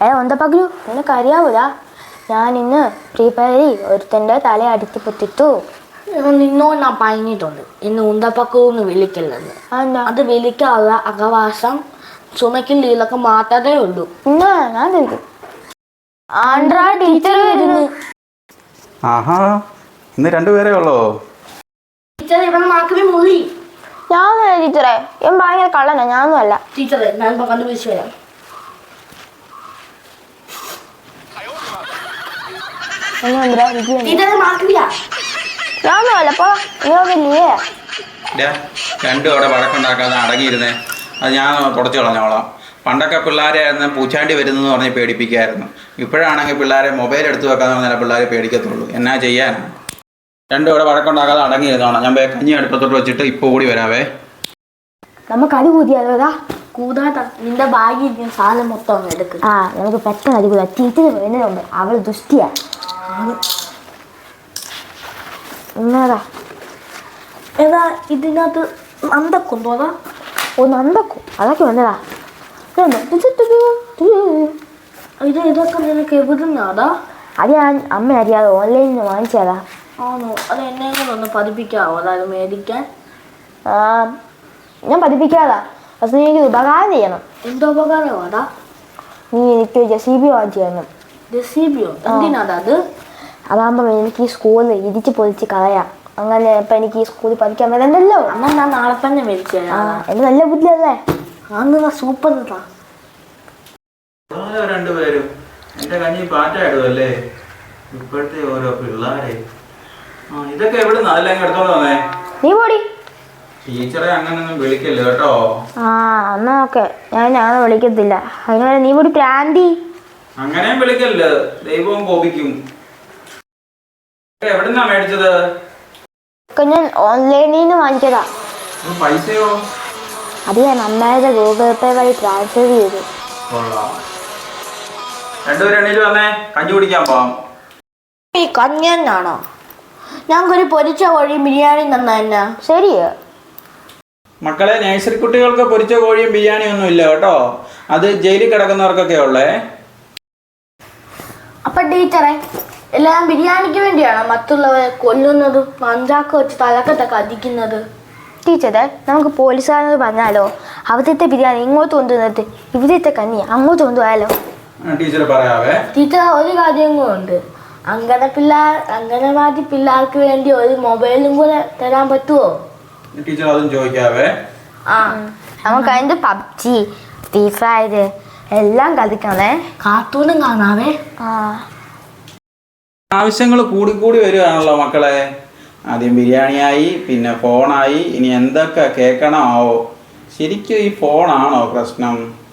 ഏ ഒന്തപ്പകലു നിനക്ക് അറിയാവൂല ഞാൻ ഇന്ന് ഫ്രീ ഫയറിൽ ഒരുത്തന്റെ തല അടുത്ത് പൊത്തിട്ടു. നിന്നോട് ഞാൻ പറഞ്ഞിട്ടുണ്ട് ഇന്ന് ഉന്തപ്പക്കൂന്ന് വിളിക്കില്ലെന്ന് അത് വിളിക്കാനുള്ള അവകാശം ചുമക്കും ലീലൊക്കെ മാത്രമേ ഉള്ളൂ. ഞാൻ ആണ്ട്രാ ടീച്ചർ വരുന്നു. ആഹാ ഇന്ന് രണ്ടുപേരേ ഉള്ളോ? ടീച്ചറെ ഇവിടെ മാക്കമേ മുറി ഞാൻ ടീച്ചറെ. ഞാൻ ഭയങ്കര കള്ളനാ ഞാനൊന്നും അല്ല ടീച്ചറെ ഞാൻ കണ്ടുപിടിച്ച് വരാം ഒന്നും എന്തിനാ വിജി വന്നു. ടീച്ചറെ മാക്കില്ല ഞാനൊന്നും അല്ല അപ്പൊ നീ ഡാ, രണ്ടും അവിടെ വഴക്കുണ്ടാക്കാതെ അടങ്ങിയിരുന്നേ. അത് ഞാൻ തുടച്ചു കളഞ്ഞോളാം. പണ്ടൊക്കെ പിള്ളേരെ ആയിരുന്നു പൂച്ചാണ്ടി വരുന്നെന്ന് പറഞ്ഞ് പേടിപ്പിക്കായിരുന്നു. ഇപ്പോഴാണെങ്കിൽ പിള്ളേരെ മൊബൈൽ എടുത്തു വെക്കാന്ന് പറഞ്ഞാൽ പിള്ളേരെ പേടിക്കത്തുള്ളൂ. എന്നാ ചെയ്യാനാണ് രണ്ടും ഇവിടെ വഴക്കുണ്ടാക്കാതെ അടങ്ങിയിരുന്നോളാം ഞാൻ വേ കഞ്ഞി അടുപ്പത്തോട്ട് വെച്ചിട്ട് ഇപ്പൊ കൂടി വരാവേ. നമുക്ക് അടി കൂതിയാലോതാ കൂതാട്ടാ നിന്റെ ബാഗിൽ ഇരിക്കുന്ന സാധനം മൊത്തം എടുക്കും. ആ നമുക്ക് പെട്ടെന്ന് അത് കൂതാ. ടീച്ചർ വരുന്നതുണ്ട് അവൾ ദുഷ്ടിയാ. എന്നതാ എന്നാ ഇതിനകത്ത് അന്തക്കൊണ്ടോതാ ഓ നന്ദക്കും. അതൊക്കെ വന്നതാ. ഇത് ഇതൊക്കെ നിനക്ക് എവിടുന്നാടാ അത്? ഞാൻ അമ്മ അറിയാതെ ഓൺലൈനിൽ നിന്ന് വാങ്ങിച്ചതാ. ആണോ? അത് എന്നെ ഒന്ന് പതിപ്പിക്കാവോ? അതായത് മേടിക്കാൻ? ആ ഞാൻ പതിപ്പിക്കാതാ. അത് നീ എനിക്ക് ഉപകാരം ചെയ്യണം. എന്തോ ഉപകാരമാടാ നീ എനിക്ക് ജെ സി ബി വാങ്ങിച്ചു തരണം. റെസിപ്പിയോ എന്തിനാടാ അത്? അതാകുമ്പോൾ എനിക്ക് ഈ സ്കൂളിൽ ഇടിച്ച് പൊളിച്ച് കളയാം. അങ്ങനെ ഇപ്പം എനിക്ക് ഈ സ്കൂളിൽ പഠിക്കാൻ വരണ്ടല്ലോ അമ്മ ഞാൻ നാളെ തന്നെ മേടിച്ചു ആ എന്റെ നല്ല ബുദ്ധിയല്ലേ അന്ന് സൂപ്പർ ഇതാ രണ്ടുപേരും. എന്റെ കഞ്ഞി പാറ്റായിടുമല്ലേ ഇപ്പോഴത്തെ ഓരോ പിള്ളേരെ. ആ ഇതൊക്കെ എവിടെ നിന്ന് അതെല്ലാം ഇങ്ങ് എടുത്തോണ്ട് വന്നേ. നീ പോടി. ടീച്ചറെ അങ്ങനൊന്നും വിളിക്കല്ലോ കേട്ടോ. ആ എന്നാ ഓക്കെ. ഞാൻ ഞാൻ വിളിക്കത്തില്ല. അതിനുവരെ നീ പോടി പ്രാന്തി അങ്ങനെയും വിളിക്കല്ലോ. ദൈവവും കോപിക്കും. എവിടുന്നാ മേടിച്ചത്? ഞാൻ ഓൺലൈനിൽ നിന്ന് വാങ്ങിച്ചതാ. പൈസയോ? അത് ഞാൻ അമ്മയുടെ ഗൂഗിൾ പേ വഴി ട്രാൻസ്ഫർ ചെയ്തു. രണ്ടുപേരും വന്നേ. കഞ്ഞി കുടിക്കാൻ പോവാം. ഈ കഞ്ഞാണോ ഞങ്ങൾക്കൊരു പൊരിച്ച കോഴി ബിരിയാണി തന്ന എന്നാ? ശരിയോ. മക്കളെ നഴ്സറി കുട്ടികൾക്ക് പൊരിച്ച കോഴിയും ബിരിയാണി ഒന്നും ഇല്ല കേട്ടോ. അത് ജയിലിൽ കിടക്കുന്നവർക്കൊക്കെ ഉള്ളേ. അപ്പൊ ടീച്ചറെ എല്ലാം ബിരിയാണിക്ക് വേണ്ടിയാണോ മറ്റുള്ളവരെ കൊല്ലുന്നതും മഞ്ചാക്ക വെച്ച് തലക്കത്തെ കതിക്കുന്നത് ടീച്ചറെ നമുക്ക് പോലീസുകാരോട് പറഞ്ഞാലോ? അവിടുത്തെ ബിരിയാണി ഇങ്ങോട്ട് കൊണ്ടുവന്നിട്ട് ഇവിടുത്തെ കഞ്ഞി അങ്ങോട്ട് കൊണ്ടുപോയാലോ? ടീച്ചർ പറയാവേ. ടീച്ചർ ഒരു കാര്യം കൂടെ ഉണ്ട്. അങ്കന പിള്ളേർ അങ്കനവാടി പിള്ളേർക്ക് വേണ്ടി ഒരു മൊബൈലും കൂടെ തരാൻ പറ്റുമോ ടീച്ചർ അതും ചോദിക്കാവേ. ആ. നമുക്ക് അതിന്റെ പബ്ജി ഫ്രീ ഫയർ എല്ലാം കളിക്കണേ. കാർട്ടൂണും കാണാവേ. ആ. ആവശ്യങ്ങൾ കൂടിക്കൂടി വരികയാണല്ലോ മക്കളെ. ആദ്യം ബിരിയാണിയായി പിന്നെ ഫോണായി ഇനി എന്തൊക്കെ കേൾക്കണമാവോ? ശരിക്കും ഈ ഫോണാണോ പ്രശ്നം?